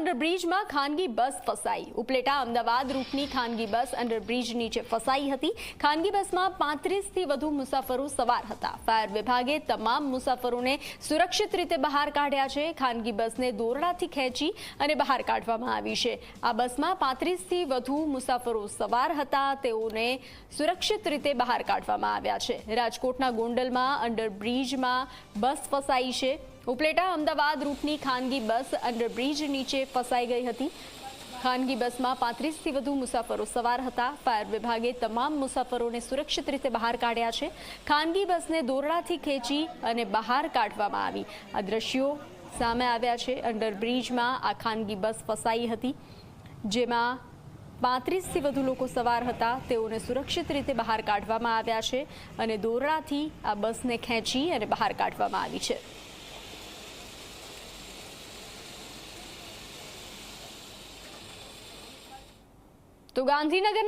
અંડરબ્રિજમાં ખાનગી બસ ફસાઈ. ઉપલેટા, અમદાવાદ રૂટની ખાનગી બસ અંડરબ્રિજ નીચે ફસાઈ હતી. ખાનગી બસમાં પાંત્રીસથી વધુ મુસાફરો સવાર હતા. ફાયર વિભાગે તમામ મુસાફરોને સુરક્ષિત રીતે બહાર કાઢ્યા છે. ખાનગી બસને દોરડાથી ખેંચી અને બહાર કાઢવામાં આવી છે. આ બસમાં પાંત્રીસથી વધુ મુસાફરો સવાર હતા. તેઓને સુરક્ષિત રીતે બહાર કાઢવામાં આવ્યા છે. રાજકોટના ગોંડલમાં અંડરબ્રિજમાં બસ ફસાઈ છે. ઉપલેટા, અમદાવાદ રૂટની ખાનગી બસ અંડરબ્રિજ નીચે ફસાઈ ગઈ હતી. ખાનગી બસમાં પાંત્રીસથી વધુ મુસાફરો સવાર હતા. ફાયર વિભાગે તમામ મુસાફરોને સુરક્ષિત રીતે બહાર કાઢ્યા છે. ખાનગી બસને દોરડાથી ખેંચી અને બહાર કાઢવામાં આવી. આ દ્રશ્યો સામે આવ્યા છે. અંડરબ્રિજમાં આ ખાનગી બસ ફસાઈ હતી, જેમાં પાંત્રીસથી વધુ લોકો સવાર હતા. તેઓને સુરક્ષિત રીતે બહાર કાઢવામાં આવ્યા છે અને દોરડાથી આ બસને ખેંચી અને બહાર કાઢવામાં આવી છે. તો ગાંધીનગર